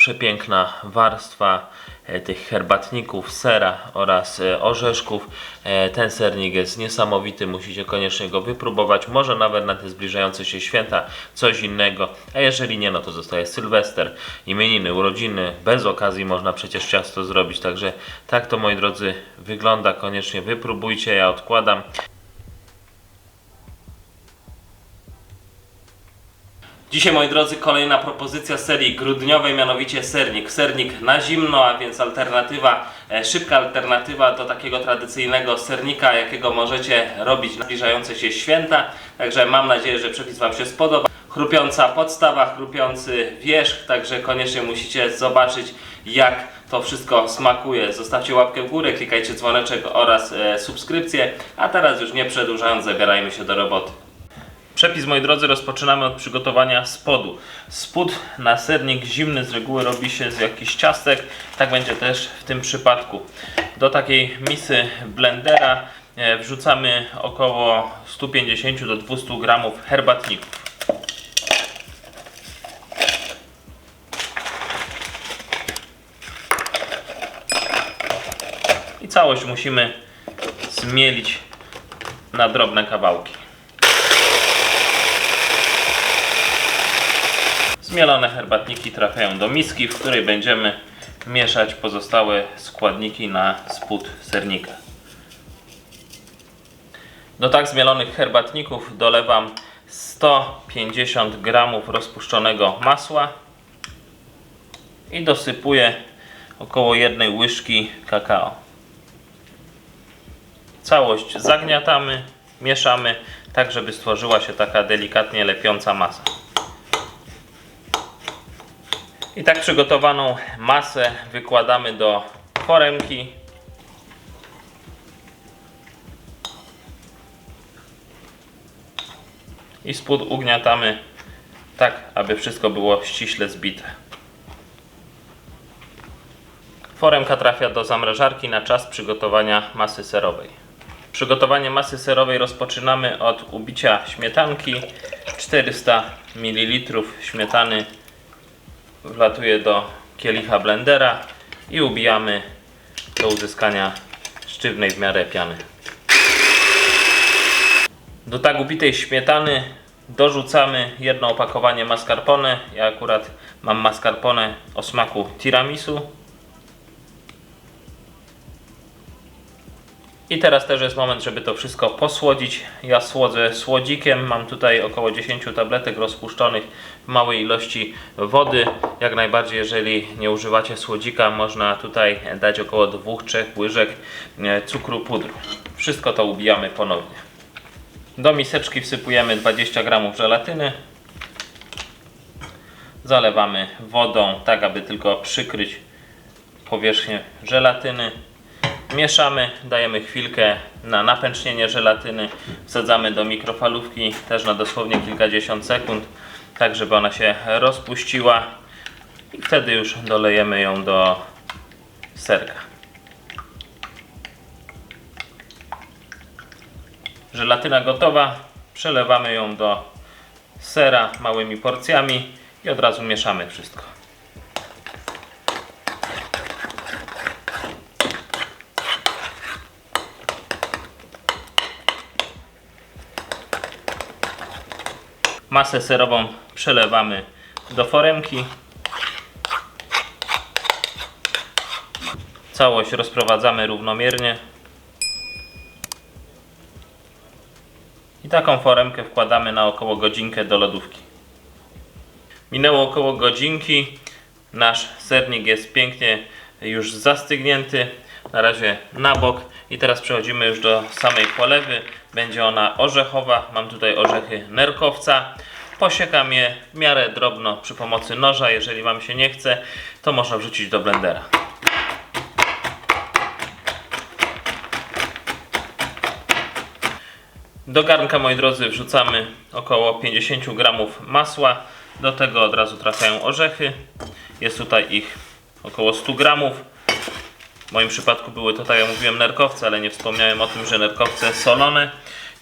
przepiękna warstwa e, tych herbatników, sera oraz e, orzeszków. E, Ten sernik jest niesamowity, musicie koniecznie go wypróbować. Może nawet na te zbliżające się święta coś innego. A jeżeli nie, no to zostaje Sylwester, imieniny, urodziny. Bez okazji można przecież ciasto zrobić. Także tak to moi drodzy wygląda. Koniecznie wypróbujcie. Ja odkładam. Dzisiaj, moi drodzy, kolejna propozycja serii grudniowej, mianowicie sernik. Sernik na zimno, a więc alternatywa, e, szybka alternatywa do takiego tradycyjnego sernika, jakiego możecie robić na zbliżające się święta. Także mam nadzieję, że przepis Wam się spodoba. Chrupiąca podstawa, chrupiący wierzch, także koniecznie musicie zobaczyć, jak to wszystko smakuje. Zostawcie łapkę w górę, klikajcie dzwoneczek oraz e, subskrypcję. A teraz już nie przedłużając, zabierajmy się do roboty. Przepis, moi drodzy, rozpoczynamy od przygotowania spodu. Spód na sernik zimny z reguły robi się z jakichś ciastek. Tak będzie też w tym przypadku. Do takiej misy blendera e, wrzucamy około 150 do 200 gramów herbatników. I całość musimy zmielić na drobne kawałki. Zmielone herbatniki trafiają do miski, w której będziemy mieszać pozostałe składniki na spód sernika. Do tak zmielonych herbatników dolewam 150 g rozpuszczonego masła i dosypuję około jednej łyżki kakao. Całość zagniatamy, mieszamy tak, żeby stworzyła się taka delikatnie lepiąca masa. I tak przygotowaną masę wykładamy do foremki. I spód ugniatamy tak, aby wszystko było ściśle zbite. Foremka trafia do zamrażarki na czas przygotowania masy serowej. Przygotowanie masy serowej rozpoczynamy od ubicia śmietanki. 400 ml śmietany wlatuje do kielicha blendera i ubijamy do uzyskania sztywnej w miarę piany. Do tak ubitej śmietany dorzucamy jedno opakowanie mascarpone. Ja akurat mam mascarpone o smaku tiramisu. I teraz też jest moment, żeby to wszystko posłodzić. Ja słodzę słodzikiem. Mam tutaj około 10 tabletek rozpuszczonych w małej ilości wody. Jak najbardziej, jeżeli nie używacie słodzika, można tutaj dać około 2-3 łyżek e, cukru pudru. Wszystko to ubijamy ponownie. Do miseczki wsypujemy 20 g żelatyny. Zalewamy wodą, tak aby tylko przykryć powierzchnię żelatyny. Mieszamy, dajemy chwilkę na napęcznienie żelatyny, wsadzamy do mikrofalówki też na dosłownie kilkadziesiąt sekund, tak żeby ona się rozpuściła i wtedy już dolejemy ją do serka. Żelatyna gotowa, przelewamy ją do sera małymi porcjami i od razu mieszamy wszystko. Masę serową przelewamy do foremki. Całość rozprowadzamy równomiernie. I taką foremkę wkładamy na około godzinkę do lodówki. Minęło około godzinki. Nasz sernik jest pięknie już zastygnięty. Na razie na bok. I teraz przechodzimy już do samej polewy. Będzie ona orzechowa. Mam tutaj orzechy nerkowca. Posiekam je w miarę drobno przy pomocy noża. Jeżeli Wam się nie chce, to można wrzucić do blendera. Do garnka, moi drodzy, wrzucamy około 50 gramów masła. Do tego od razu trafiają orzechy. Jest tutaj ich około 100 gramów. W moim przypadku były to, tak jak mówiłem, nerkowce, ale nie wspomniałem o tym, że nerkowce solone.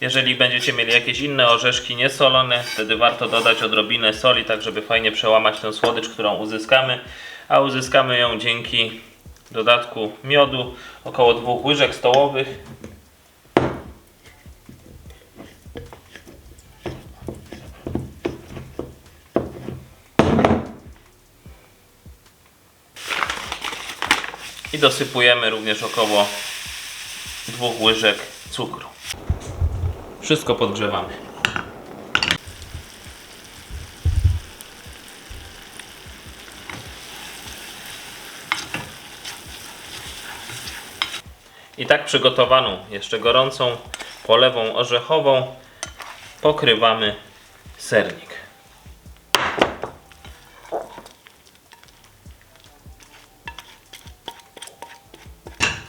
Jeżeli będziecie mieli jakieś inne orzeszki niesolone, wtedy warto dodać odrobinę soli, tak żeby fajnie przełamać tę słodycz, którą uzyskamy. A uzyskamy ją dzięki dodatku miodu, około dwóch łyżek stołowych. I dosypujemy również około dwóch łyżek cukru. Wszystko podgrzewamy. I tak przygotowaną, jeszcze gorącą polewą orzechową pokrywamy sernik.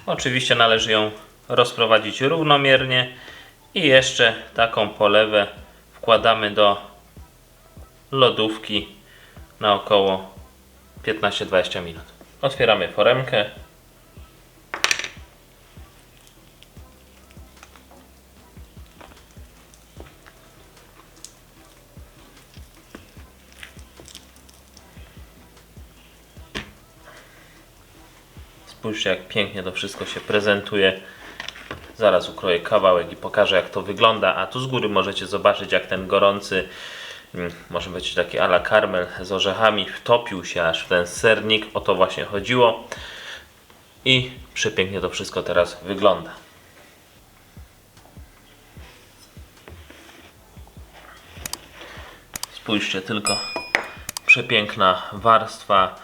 Oczywiście należy ją rozprowadzić równomiernie i jeszcze taką polewę wkładamy do lodówki na około 15-20 minut. Otwieramy foremkę. Spójrzcie jak pięknie to wszystko się prezentuje. Zaraz ukroję kawałek i pokażę jak to wygląda, a tu z góry możecie zobaczyć jak ten gorący, mm, może być taki ala karmel z orzechami wtopił się aż w ten sernik. O to właśnie chodziło. I przepięknie to wszystko teraz wygląda. Spójrzcie tylko, przepiękna warstwa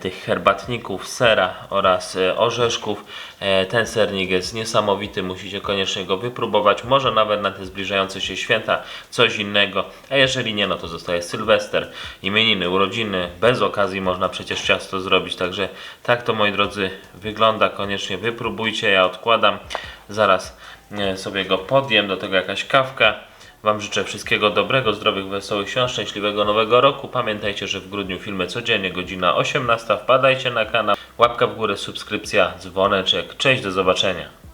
tych herbatników, sera oraz e, orzeszków. E, Ten sernik jest niesamowity, musicie koniecznie go wypróbować. Może nawet na te zbliżające się święta coś innego. A jeżeli nie, no to zostaje Sylwester, imieniny, urodziny. Bez okazji można przecież ciasto zrobić. Także tak to moi drodzy wygląda. Koniecznie wypróbujcie. Ja odkładam. Zaraz e, sobie go podjem. Do tego jakaś kawka. Wam życzę wszystkiego dobrego, zdrowych, wesołych świąt, szczęśliwego nowego roku. Pamiętajcie, że w grudniu filmy codziennie, godzina 18. Wpadajcie na kanał, łapka w górę, subskrypcja, dzwoneczek. Cześć, do zobaczenia.